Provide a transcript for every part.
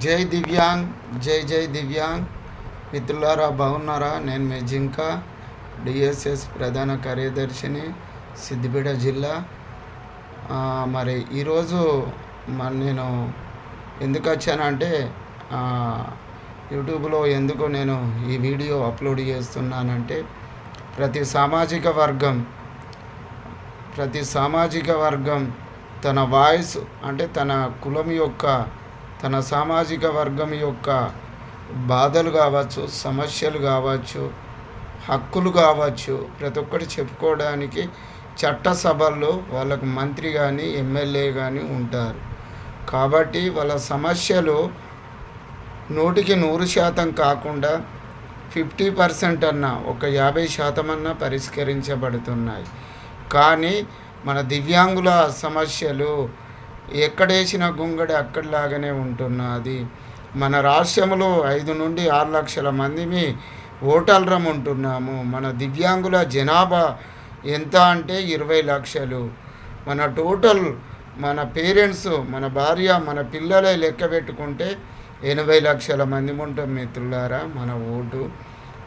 జై దివ్యాంగ్ జై జై దివ్యాంగ్. మిత్రులారా బాగున్నారా? నేను మీ జింక డిఎస్ఎస్ ప్రధాన కార్యదర్శిని సిద్దిపేట జిల్లా. మరి ఈరోజు మరి నేను ఎందుకు వచ్చానంటే యూట్యూబ్లో ఎందుకు నేను ఈ వీడియో అప్లోడ్ చేస్తున్నానంటే ప్రతి సామాజిక వర్గం ప్రతి సామాజిక వర్గం తన వాయిస్ అంటే తన కులం యొక్క తన సామాజిక వర్గం యొక్క బాధలు కావచ్చు సమస్యలు కావచ్చు హక్కులు కావచ్చు ప్రతి ఒక్కటి చెప్పుకోవడానికి చట్టసభల్లో వాళ్ళకు మంత్రి కానీ ఎమ్మెల్యే కానీ ఉంటారు. కాబట్టి వాళ్ళ సమస్యలు నూటికి నూరు శాతం కాకుండా ఫిఫ్టీ పర్సెంట్ అన్న ఒక యాభై శాతం అన్న పరిష్కరించబడుతున్నాయి. కానీ మన దివ్యాంగుల సమస్యలు ఎక్కడేసిన గుంగడి అక్కడిలాగానే ఉంటున్నది. మన రాష్ట్రంలో ఐదు నుండి ఆరు లక్షల మందిమి ఓటర్లం ఉంటున్నాము. మన దివ్యాంగుల జనాభా ఎంత అంటే ఇరవై లక్షలు. మన టోటల్ మన పేరెంట్స్ మన భార్య మన పిల్లలే లెక్క పెట్టుకుంటే ఎనభై లక్షల మంది ఉంటాం మిత్రులారా మన ఓటు.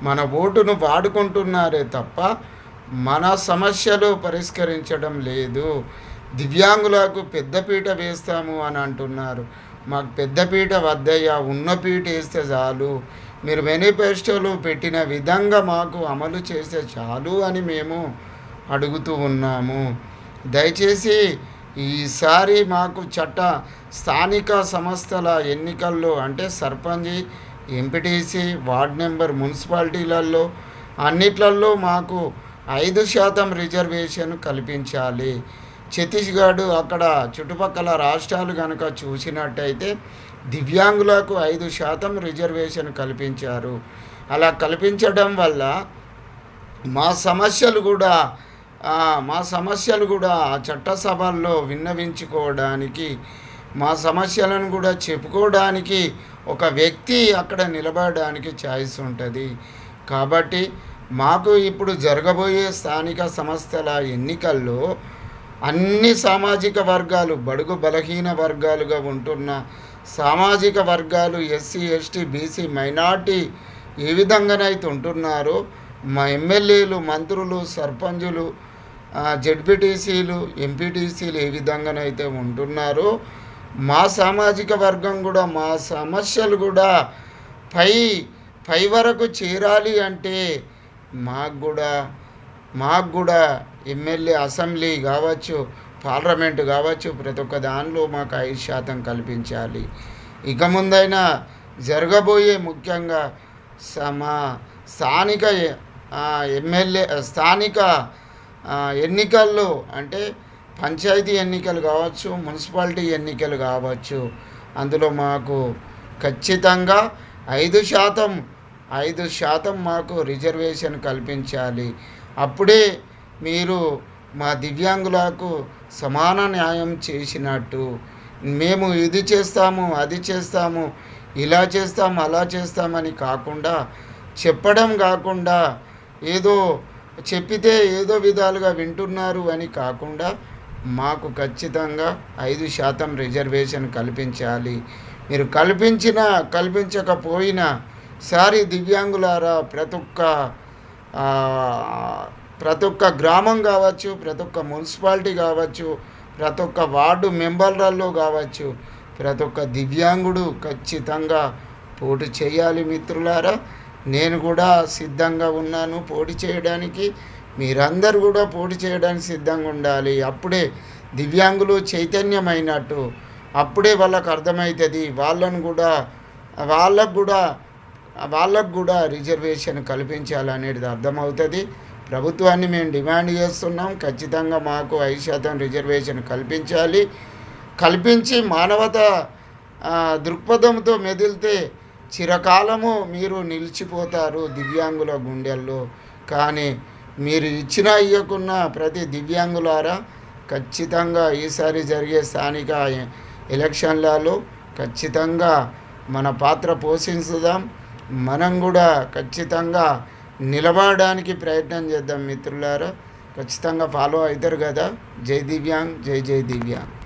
మన ఓటును వాడుకుంటున్నారే తప్ప మన సమస్యలు పరిష్కరించడం లేదు. దివ్యాంగులకు పెద్దపీట వేస్తాము అని అంటున్నారు. మాకు పెద్దపీట వద్దయ్యా ఉన్న పీట వేస్తే చాలు. మీరు మేనిఫెస్టోలో పెట్టిన విధంగా మాకు అమలు చేస్తే చాలు అని మేము అడుగుతూ ఉన్నాము. దయచేసి ఈసారి మాకు చట్ట స్థానిక సంస్థల ఎన్నికల్లో అంటే సర్పంచ్ ఎంపీటీసీ వార్డ్ నెంబర్ మున్సిపాలిటీలలో అన్నిట్లలో మాకు ఐదు శాతం రిజర్వేషన్ కల్పించాలి. ఛత్తీస్గఢ్ అక్కడ చుట్టుపక్కల రాష్ట్రాలు కనుక చూసినట్టయితే దివ్యాంగులకు ఐదు శాతం రిజర్వేషన్ కల్పించారు. అలా కల్పించడం వల్ల మా సమస్యలు కూడా మా సమస్యలు కూడా చట్టసభల్లో విన్నవించుకోవడానికి మా సమస్యలను కూడా చెప్పుకోవడానికి ఒక వ్యక్తి అక్కడ నిలబడడానికి ఛాయిస్ ఉంటుంది. కాబట్టి మాకు ఇప్పుడు జరగబోయే స్థానిక సంస్థల ఎన్నికల్లో అన్ని సామాజిక వర్గాలు బడుగు బలహీన వర్గాలుగా ఉంటున్న సామాజిక వర్గాలు ఎస్సీ ఎస్టీ బీసీ మైనార్టీ ఏ విధంగానైతే ఉంటున్నారో. మా ఎమ్మెల్యేలు మంత్రులు సర్పంచులు జెడ్పీటీసీలు ఎంపీటీసీలు ఏ విధంగానైతే ఉంటున్నారో. మా సామాజిక వర్గం కూడా మా సమస్యలు కూడా పై పై వరకు చేరాలి అంటే మాకు కూడా మాకు కూడా ఎమ్మెల్యే అసెంబ్లీ కావచ్చు పార్లమెంట్ కావచ్చు ప్రతి ఒక్క దానిలో మాకు ఐదు శాతం కల్పించాలి. ఇక ముందైనా జరగబోయే ముఖ్యంగా సమా స్థానిక ఎమ్మెల్యే స్థానిక ఎన్నికల్లో అంటే పంచాయతీ ఎన్నికలు కావచ్చు మున్సిపాలిటీ ఎన్నికలు కావచ్చు అందులో మాకు ఖచ్చితంగా ఐదు శాతం ఐదు శాతం మాకు రిజర్వేషన్ కల్పించాలి. అప్పుడే మీరు మా దివ్యాంగులకు సమాన న్యాయం చేసినట్టు. మేము ఇది చేస్తాము అది చేస్తాము ఇలా చేస్తాము అలా చేస్తామని కాకుండా చెప్పడం కాకుండా ఏదో చెప్పితే ఏదో విధాలుగా వింటున్నారు అని కాకుండా మాకు ఖచ్చితంగా ఐదు శాతం రిజర్వేషన్ కల్పించాలి. మీరు కల్పించినా కల్పించకపోయినా సారి దివ్యాంగులారా ప్రతి ఒక్క ప్రతి ఒక్క గ్రామం కావచ్చు ప్రతి ఒక్క మున్సిపాలిటీ కావచ్చు ప్రతి ఒక్క వార్డు మెంబర్లలో కావచ్చు ప్రతి ఒక్క దివ్యాంగుడు ఖచ్చితంగా పోటీ చేయాలి మిత్రులారా. నేను కూడా సిద్ధంగా ఉన్నాను పోటీ చేయడానికి. మీరందరూ కూడా పోటీ చేయడానికి సిద్ధంగా ఉండాలి. అప్పుడే దివ్యాంగులు చైతన్యమైనట్టు అప్పుడే వాళ్ళకు అర్థమవుతుంది. వాళ్ళను కూడా వాళ్ళకు కూడా వాళ్ళకు కూడా రిజర్వేషన్ కల్పించాలనేది అర్థమవుతుంది. ప్రభుత్వాన్ని మేము డిమాండ్ చేస్తున్నాం. ఖచ్చితంగా మాకు ఐదు శాతం రిజర్వేషన్ కల్పించాలి. కల్పించి మానవత దృక్పథంతో మెదిలితే చిరకాలము మీరు నిలిచిపోతారు దివ్యాంగుల గుండెల్లో. కానీ మీరు ఇచ్చిన ఇవ్వకున్న ప్రతి దివ్యాంగులారా ఖచ్చితంగా ఈసారి జరిగే స్థానిక ఎలక్షన్లలో ఖచ్చితంగా మన పాత్ర పోషించుదాం. మనం కూడా ఖచ్చితంగా నిలబడడానికి ప్రయత్నం చేద్దాం మిత్రులారా. ఖచ్చితంగా ఫాలో అవుతారు కదా. జై దివ్యాంగ్ జై జై దివ్యాంగ్.